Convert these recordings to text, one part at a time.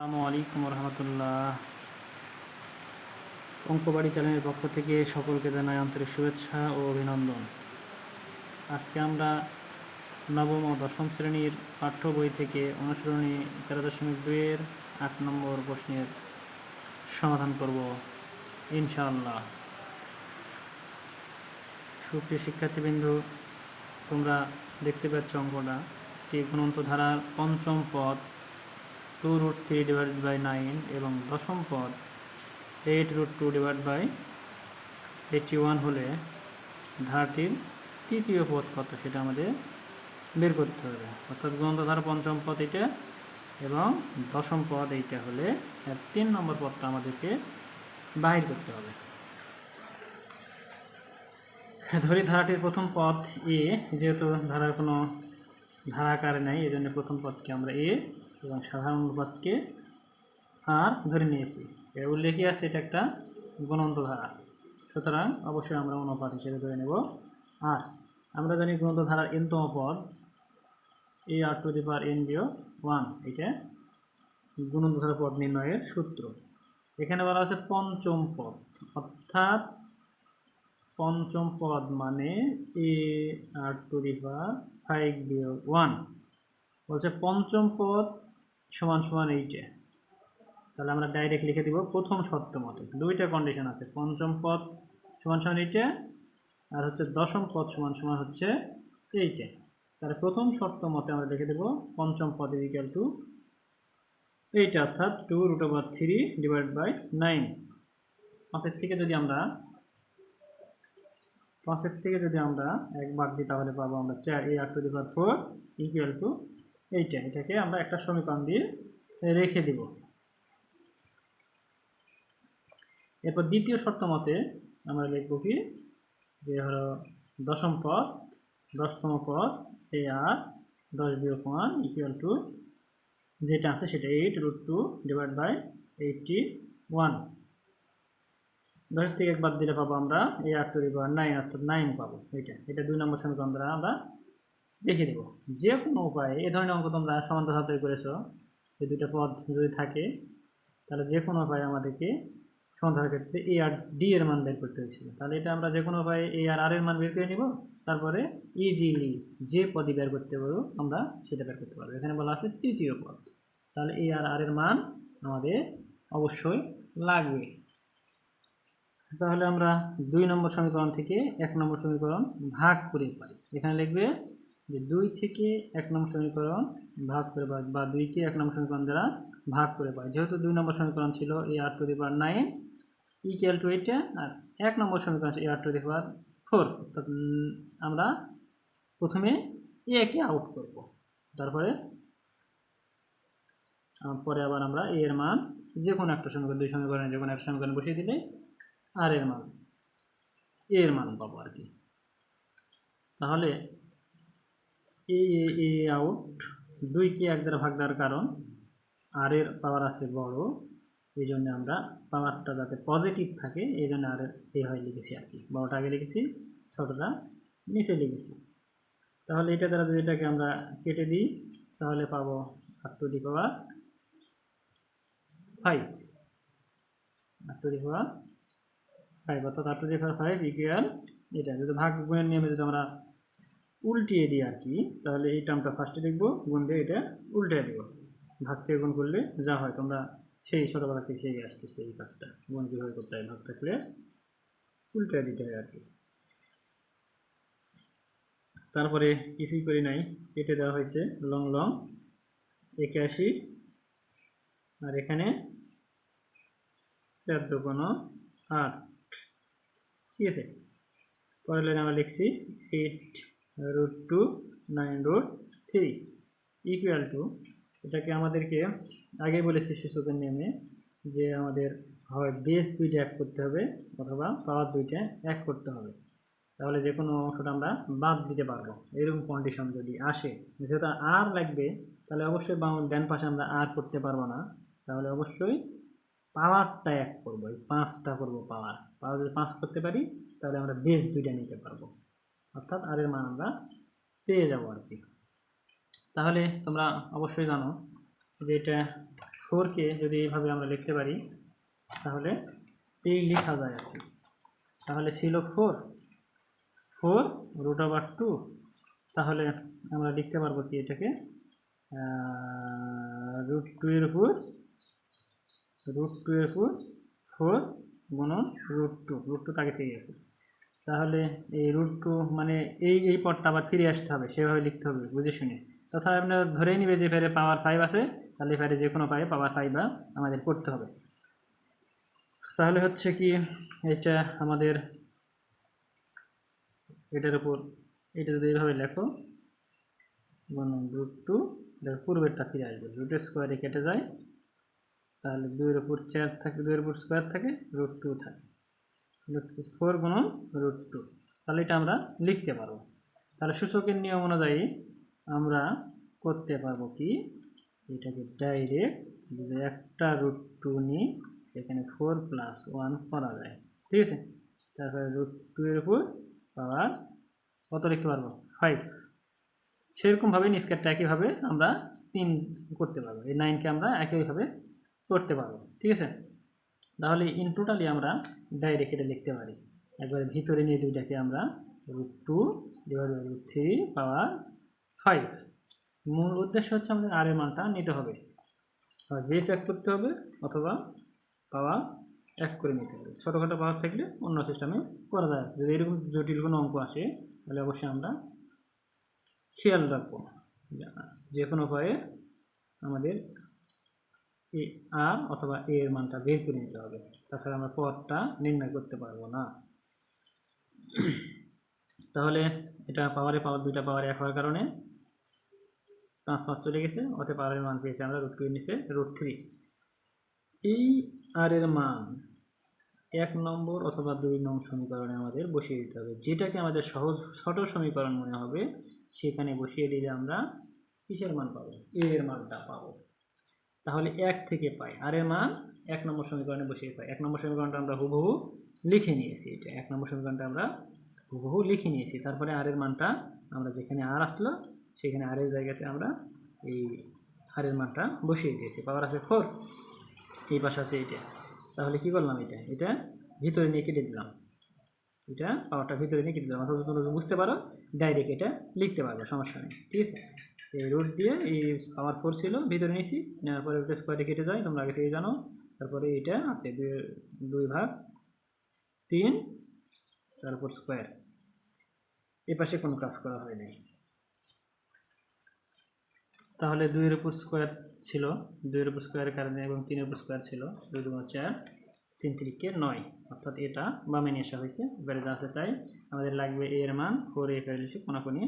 আসসালামু আলাইকুম রহমতুল্লাহ অঙ্কবাড়ি চ্যানেলের পক্ষ থেকে সকলকে জানাই আন্তরিক শুভেচ্ছা ও অভিনন্দন। আজকে আমরা নবম ও দশম শ্রেণির পাঠ্য বই থেকে অনুসরণী তেরো দশমিক দুইয়ের আট নম্বর প্রশ্নের সমাধান করব, ইনশাআল্লাহ। সুপ্রিয় শিক্ষার্থীবৃন্দ, তোমরা দেখতে পাচ্ছ অঙ্কটা। যে গুণন্ত ধারার পঞ্চম পদ two root three divide by nine এবং দশম পদ eight root two divide by eighty one হলে ধারাটির তৃতীয় পদ কত? সেটা আমাদের বের করতে হবে। অর্থাৎ গ্রন্থধারা পঞ্চম পদ এটা এবং দশম পদ এইটা হলে তিন নম্বর পদটা আমাদেরকে বাহির করতে হবে। ধরি ধারাটির প্রথম পদ এ যেহেতু ধারার কোনো ধারাকারে নাই এই জন্য প্রথম পদকে আমরা এ এবং সাধারণ পদকে আর ধরে নিয়েছি। এর উল্লেখই আছে, এটা একটা গুণন্ত ধারা সুতরাং অবশ্যই আমরা অনুপাত হিসেবে ধরে নেব আর আমরা জানি গুণন্ত ধারার এনতম পদ a r to the power n bio one এটা গুণন্ত ধারা পদ নির্ণয়ের সূত্র। এখানে বলা আছে পঞ্চম পদ, অর্থাৎ পঞ্চম পদ মানে a r to the power five বিয়োগ ওয়ান বলছে পঞ্চম পদ সমান সমান এইটা তাহলে আমরা ডাইরেক্ট লিখে দিব প্রথম শর্ত মতে। দুইটা কন্ডিশন আছে, পঞ্চম পদ সমান সমান এইটা আর হচ্ছে দশম পদ সমান সমান হচ্ছে এইটা তাহলে প্রথম শর্ত মতে আমরা লিখে দেব পঞ্চম পদ ইকুয়াল টু এইটা অর্থাৎ two root over three divide by nine পাঁচের থেকে যদি আমরা, পাঁচের থেকে যদি আমরা একবার দিই তাহলে পাবো আমরা চার। A r to the power four equal to এইটা, এটাকে আমরা একটা সমীকরণ দিয়ে রেখে দিব। এরপর দ্বিতীয় শর্ত মতে আমরা লিখব কি? যে হলো দশম পদ, দশতম পদ, এ আর দশ বিয়োগ ওয়ান ইকুয়াল টু যেটা আছে সেটা eight root two divide by eighty one দশ থেকে একবার দিলে পাবো আমরা, a r to power nine অর্থাৎ নাইন পাবো এটা এটা দুই নম্বর সমীকরণ দ্বারা আমরা দেখে দেবো। যে কোনো উপায়ে, এ ধরনের অঙ্ক তোমরা সমান্তর হাতে করেছ, এই দুইটা পদ যদি থাকে, তাহলে যে কোনো উপায়ে আমাদেরকে সমান্তরাল ক্ষেত্রে এ আর ডি এর মান বের করতে হয়েছিল। তাহলে এটা আমরা যে কোনো উপায়ে এ আর আর এর মান বের করে নিব, তারপরে ইজিলি যে পদই বের করতে পারব আমরা সেটা বের করতে পারব। এখানে বলা আছে তৃতীয় পদ। তাহলে এ আর আর এর মান আমাদের অবশ্যই লাগবে। তাহলে আমরা দুই নম্বর সমীকরণ থেকে এক নম্বর সমীকরণ ভাগ করে পাই। এখানে লিখবে যে দুই থেকে এক নম্বর সমীকরণ ভাগ করে পাই বা দুইকে এক নম্বর সমীকরণ দ্বারা ভাগ করে পাই যেহেতু দুই নম্বর সমীকরণ ছিল a r to the power nine equal to এইটা আর এক নম্বর সমীকরণ এ r to the power four আমরা প্রথমে এ কে আউট করব। তারপরে পরে আবার আমরা এ এর মান যে কোনো একটা সমীকরণ, দুই সমীকরণে যে কোনো একটা সমীকরণ বসিয়ে দিলে আর এর মান এর মান পাবো আর কি। তাহলে এ এ এ আউট দুইকে এক দ্বারা ভাগ দেওয়ার কারণ? আর এর পাওয়ার আছে বড় এই জন্য আমরা পাওয়ারটা যাতে পজিটিভ থাকে এই জন্য আর এ হয় লিখেছি আর কি। বড়টা আগে লিখেছি, ছোটটা নিচে লিখেছি। তাহলে এটা দ্বারা যদি এটাকে আমরা কেটে দিই, তাহলে পাবো r to the power five r to the power five অর্থাৎ r to the power five equal এটা যদি ভাগ গুণের নিয়মে যদি আমরা উল্টিয়ে দিই আর কি। তাহলে এই টার্মটা ফার্স্টে লিখব গুণ দিয়ে এটা উল্টে দেবো। ভাগ থেকে গুণ করলে যা হয়, তোমরা সেই ছোটোবেলা থেকে শিখে আসতেছে এই কাজটা। গুণ কীভাবে করতে হয়, ভাগ থাকলে উল্টে দিতে হয় আর কি। তারপরে কিছুই করি নাই, কেটে দেওয়া হয়েছে লং লং একাশি, আর এখানে চোদ্দ কোনো আট। ঠিক আছে? পরের লাইনে আমরা লিখছি eight root two nine root three equal to এটাকে আমাদেরকে আগে বলেছি সূচকের নিয়মে যে আমাদের হয় বেস দুইটা এক করতে হবে অথবা পাওয়ার দুইটা এক করতে হবে। তাহলে যে কোনো অংশটা আমরা বাদ দিতে পারব, এরকম কন্ডিশন যদি আসে। যেহেতু আর লাগবে, তাহলে অবশ্যই ডান পাশে আমরা আর করতে পারব না। তাহলে অবশ্যই পাওয়ারটা এক করব, এই পাঁচটা করব পাওয়ার পাওয়ার যদি পাঁচ করতে পারি, তাহলে আমরা বেস দুইটা নিতে পারব। অর্থাৎ আর এর মান আমরা পেয়ে যাব আর কি। তাহলে তোমরা অবশ্যই জানো যে এটা ফোরকে যদি এইভাবে আমরা লিখতে পারি, তাহলে এই লেখা যায় আর কি। তাহলে ছিল four four root over two তাহলে আমরা লিখতে পারব কি এটাকে রুট টু এর উপর রুট টু এর উপর ফোর গুণন রুট টু রুট টু তাকে থেকে গেছে। তাহলে এই রুট টু মানে এই এই পদটা আবার ফিরে আসতে হবে, সেভাবে লিখতে হবে, বুঝে শুনে। তাছাড়া আপনার ধরেই নিবে যে ফেরে পাওয়ার ফাইভ আছে, তাহলে ফেরে যে কোনো পায়ে পাওয়ার ফাইভ আমাদের করতে হবে। তাহলে হচ্ছে কি এটা আমাদের, এটার উপর, এটা যদি এইভাবে লেখো গুণন রুট টু পূর্বেরটা ফিরে আসবে। রুটের স্কোয়ারে কেটে যায়, তাহলে দুইয়ের উপর চার থাকে, দুইয়ের উপর স্কোয়ার থাকে রুট টু থাকে। ফোর গুণন রুট টু তাহলে এটা আমরা লিখতে পারব। তাহলে সূচকের নিয়ম অনুযায়ী আমরা করতে পারব কি? এটাকে ডাইরেক্ট একটা রুট টু নিই, এখানে ফোর প্লাস ওয়ান করা যায়। ঠিক আছে? তারপরে রুট টু এর উপর পাওয়ার কত লিখতে পারব? ফাইভ সেরকমভাবে নিষ্কারটা একইভাবে আমরা তিন করতে পারব। এই নাইনকে আমরা একইভাবে করতে পারব। ঠিক আছে? তাহলে ইন টোটালি আমরা ডাইরেক্ট এটা লিখতে পারি। একবারে ভিতরে নিয়ে দুইটাকে আমরা root two divide by root three power five মূল উদ্দেশ্য হচ্ছে আমাদের আর এর মানটা নিতে হবে। বেস এক করতে হবে অথবা পাওয়ার এক করে নিতে হবে। ছোটোখাটো পাওয়ার থাকলে অন্য সিস্টেমে করা যায়। যদি এরকম জটিল কোনো অঙ্ক আসে, তাহলে অবশ্যই আমরা খেয়াল রাখব। যে কোনো উপায়ে আমাদের এ আর অথবা এ এর মানটা বের করে নিতে হবে। তাছাড়া আমরা পদটা নির্ণয় করতে পারব না। তাহলে এটা পাওয়ারে পাওয়ার দুইটা পাওয়ারে এক হওয়ার কারণে পাঁচ পাঁচ চলে গেছে, অতএব পাওয়ারের মান পেয়েছি আমরা রুট টু এর নিচে রুট থ্রি এই আর এর মান এক নম্বর অথবা দুই নং সমীকরণে আমাদের বসিয়ে দিতে হবে। যেটাকে আমাদের সহজ, ছোট সমীকরণ মনে হবে, সেখানে বসিয়ে দিলে আমরা কিসের মান পাবো? এ এর মানটা পাবো। তাহলে এক থেকে পাই। আর এর মান এক নম্বর সমীকরণে বসিয়ে পাই। এক নম্বর সমীকরণটা আমরা হুবহু লিখে নিয়েছি। এটা এক নম্বর সমীকরণটা আমরা হুবহু লিখে নিয়েছি। তারপরে আর এর মানটা আমরা যেখানে আর আসলো, সেখানে আর এর জায়গাতে আমরা এই আর এর মানটা বসিয়ে দিয়েছি। পাওয়ার আছে ফোর এই পাশে আছে এটা তাহলে কি করলাম এটা? এটা ভিতরে নিয়ে কেটে দিলাম। এটা পাওয়ারটা ভিতরে নিয়ে কেটে দিলাম অথবা তোমরা বুঝতে পারো ডাইরেক্ট এটা লিখতে পারবে, সমস্যা নেই, ঠিক আছে? এই রুট দিয়ে এই পাওয়ার ফোর ছিল, ভিতরে নিয়েছি, নেওয়ার পরে ওটা স্কোয়ারে কেটে যায়, তোমরা আগে থেকে জানো, তারপরে এটা আছে দুই দুই ভাগ তিন, তারপর স্কোয়ার এ পাশে কোনো কাজ করা হয় নাই। তাহলে দুইয়ের উপর স্কোয়ার ছিল, দুইয়ের উপর স্কোয়ারের কারণে এবং তিনের উপর স্কোয়ার ছিল, দুই দুগুণ চার। তিন তিরিকে নয়। অর্থাৎ এটা বামে নিয়ে আসা হয়েছে। এবারে যা আছে তাই আমাদের লাগবে এর মান ফোর এ ফেলেছি কোনাকুনি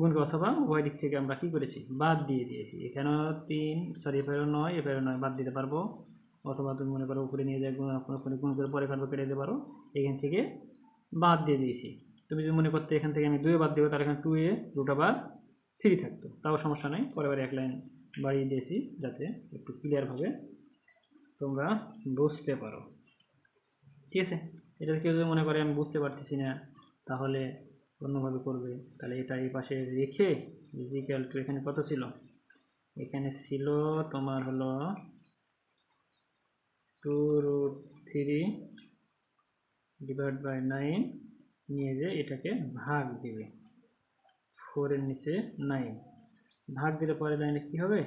গুণকে অথবা উভয় দিক থেকে আমরা কি করেছি? বাদ দিয়ে দিয়েছি। এখানেও তিন সরি এফেরও নয় এফেরও নয়, বাদ দিতে পারব। অথবা তুমি মনে করো উপরে নিয়ে যায় কোনো গুণ করে পরে ফেলব কেটে দিতে পারো। এখান থেকে বাদ দিয়ে দিয়েছি। তুমি যদি মনে করতে এখান থেকে আমি দুয়ে বাদ দেবো, তাহলে এখানে টু এ রুট আবার থ্রি থাকতো। তাও সমস্যা নেই। পরে পরে এক লাইন বাড়িয়ে দিয়েছি যাতে একটু ক্লিয়ারভাবে তোমরা বুঝতে পারো। ঠিক আছে? এটা কেউ যদি মনে করে আমি বুঝতে পারতেছি না, তাহলে অন্যভাবে করবে। তাহলে এটা এই পাশে রেখে ইজিক্যাল টু এখানে কত ছিল? এখানে ছিল তোমার হলো two root three divide by nine নিয়ে যে এটাকে ভাগ দেবে। ফোরের নিচে নাইন ভাগ দিলে পরে লাইনে কী হবে?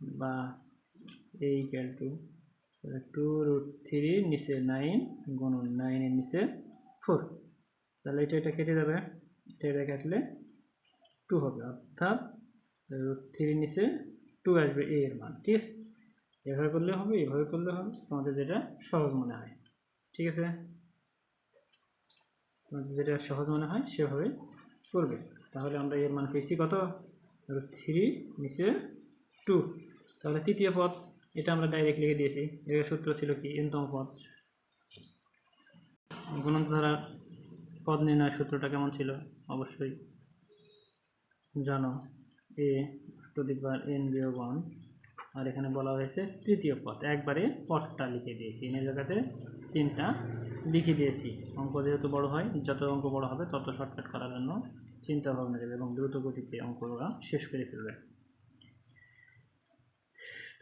বা এই equal to two root three নিচে নাইন গুণন নাইনের নিচে ফোর তাহলে এটা এটা কেটে যাবে। এটা এটা কাটলে টু হবে। অর্থাৎ রুট থ্রির নিচে টু আসবে এ এর মান, ঠিক আছে? এভাবে করলে হবে, এভাবে করলে হবে। তোমাদের যেটা সহজ মনে হয়, ঠিক আছে? তোমাদের যেটা সহজ মনে হয়, সেভাবে করবে। তাহলে আমরা এর মান পেয়েছি কত? রুট থ্রি নিচে টু তাহলে তৃতীয় পদ এটা আমরা ডাইরেক্ট লিখে দিয়েছি। এর সূত্র ছিল কি? এনতম পদ। গুণন্ত ধারার পদ নির্ণয় সূত্রটা কেমন ছিল? অবশ্যই জানো। A to the power n বিয়োগ ওয়ান আর এখানে বলা হয়েছে তৃতীয় পদ। একবারে পদটা লিখে দিয়েছি। এনের জায়গাতে তিনটা লিখে দিয়েছি। অঙ্ক যেহেতু বড় হয়, যত অঙ্ক বড় হবে, তত শর্টকাট করার জন্য চিন্তা ভাবনা দেবে এবং দ্রুত গতিতে অঙ্কগুলো শেষ করে ফেলবে।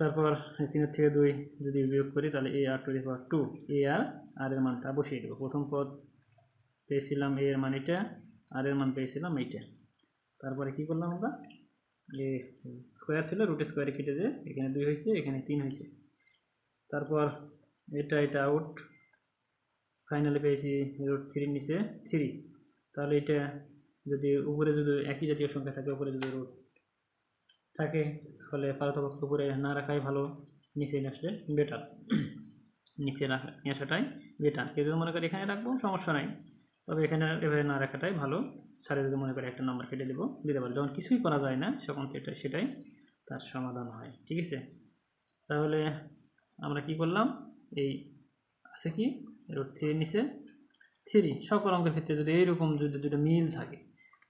তারপর তিনের থেকে দুই যদি বিয়োগ করি, তাহলে এ r to the power two এ আর আর এর মানটা বসিয়ে দেবো। প্রথম পদ পেয়েছিলাম এ এর মান এটা আর এর মান পেয়েছিলাম এইটা। তারপরে কি করলাম আমরা? এ স্কোয়ার ছিল রুট স্কোয়ারে কেটে যে এখানে দুই হয়েছে, এখানে তিন হয়েছে। তারপর এটা এটা আউট ফাইনালি পেয়েছি রুট থ্রির নিচে থ্রি তাহলে এটা যদি উপরে যদি একই জাতীয় সংখ্যা থাকে, উপরে যদি রুট থাকে তাহলে পারতপক্ষ উপরে না রাখাই ভালো নিচে নিয়ে আসলে বেটার নিচে রাখা, নিয়ে আসাটাই বেটার কেউ যদি মনে করে এখানে রাখব, সমস্যা নাই। তবে এখানে এভাবে না রাখাটাই ভালো। স্যারে যদি মনে করে একটা নাম্বার কেটে দেবো, দিতে পারে। যখন কিছুই করা যায় না, তখন সেটা সেটাই তার সমাধান হয়। ঠিক আছে? তাহলে আমরা কি করলাম? এই আছে কি? রুট থ্রির নিচে থ্রি সকল অঙ্কের ক্ষেত্রে যদি এইরকম যদি দুটো মিল থাকে,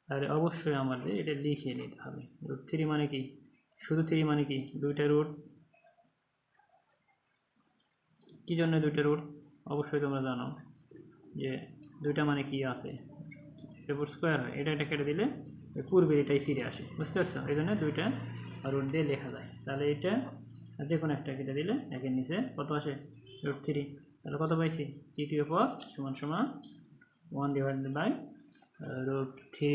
তাহলে অবশ্যই আমাদের এটা লিখে নিতে হবে। রুট থ্রি মানে কি? শুধু থ্রি মানে কি, দুইটা রুট কী জন্য দুইটা রুট অবশ্যই তোমরা জানো যে দুইটা মানে কি আছে। এরপর স্কোয়ার হয়। এটা এটা কেটে দিলে পূর্বের এটাই ফিরে আসে। বুঝতে পারছ? এই জন্য দুইটা রুট দিয়ে লেখা যায়। তাহলে এটা যে কোনো একটা কেটে দিলে একের নিচে কত আসে? রুট থ্রি তাহলে কত পাইছি? তৃতীয় পদ সমান সমান one divided by root three